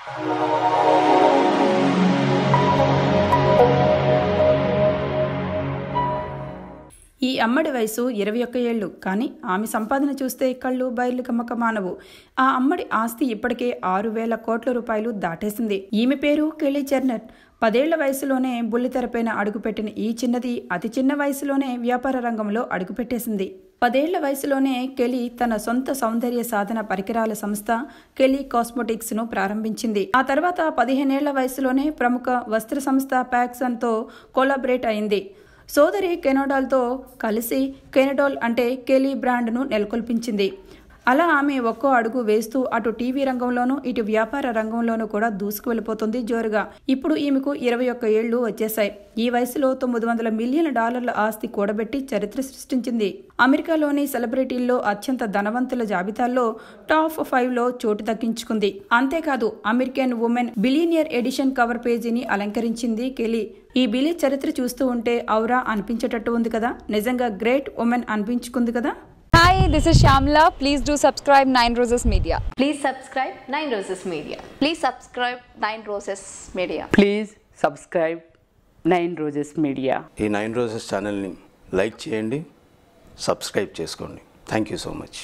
ఈ అమ్మడి వయసు ఇరవై ఒక్క ఏళ్ళు కానీ ఆమె సంపాదన చూస్తే కళ్ళు బైర్లు కమ్మక మానవు ఆ అమ్మడి ఆస్తి ఇప్పటికే ఆరు వేల కోట్ల రూపాయలు దాటేసింది. ఈమె పేరు కెలీ చెర్నట్ పదేళ్ళ వయసులోనే బుల్లితెరపైన అడుగుపెట్టిన ఈ చిన్నది అతి చిన్న వయసులోనే వ్యాపార రంగంలో అడుగుపెట్టేసింది. పదేళ్ళ వయసులోనే కెలీ తన సొంత సౌందర్య సాధన పరికరాల సంస్థ కెలీ కాస్మోటిక్స్ను ప్రారంభించింది. ఆ తర్వాత పదిహేనేళ్ళ వయసులోనే ప్రముఖ వస్త్ర సంస్థ ప్యాక్సన్తో కొలాబరేట్ అయింది. సోదరి కెనోడాల్తో కలిసి కెనడోల్ అంటే కెలీ బ్రాండ్ను నెలకొల్పించింది. అలా ఆమె ఒక్కో అడుగు వేస్తూ అటు టీవీ రంగంలోనూ ఇటు వ్యాపార రంగంలోనూ కూడా దూసుకు వెళ్ళిపోతుంది జోరుగా. ఇప్పుడు ఈమెకు ఇరవై ఒక్క ఏళ్ళు వచ్చేశాయి. ఈ వయసులో తొమ్మిది వందల మిలియన్ డాలర్ల ఆస్తి కూడబెట్టి చరిత్ర సృష్టించింది. అమెరికాలోని సెలబ్రిటీల్లో అత్యంత ధనవంతుల జాబితాల్లో టాప్ ఫైవ్లో చోటు దక్కించుకుంది. అంతేకాదు American women billionaire edition cover పేజీని అలంకరించింది కెలీ. ఈ బిలీ చరిత్ర చూస్తూ ఉంటే ఔరా అనిపించేటట్టు ఉంది కదా? నిజంగా గ్రేట్ ఉమెన్ అనిపించుకుంది కదా? This is Shyamala please do subscribe nine roses media please subscribe nine roses media please subscribe nine roses media please subscribe nine roses media ఈ నైన్ రోజెస్ ఛానల్ని లైక్ చేయండి సబ్స్క్రైబ్ చేసుకోండి. Thank you so much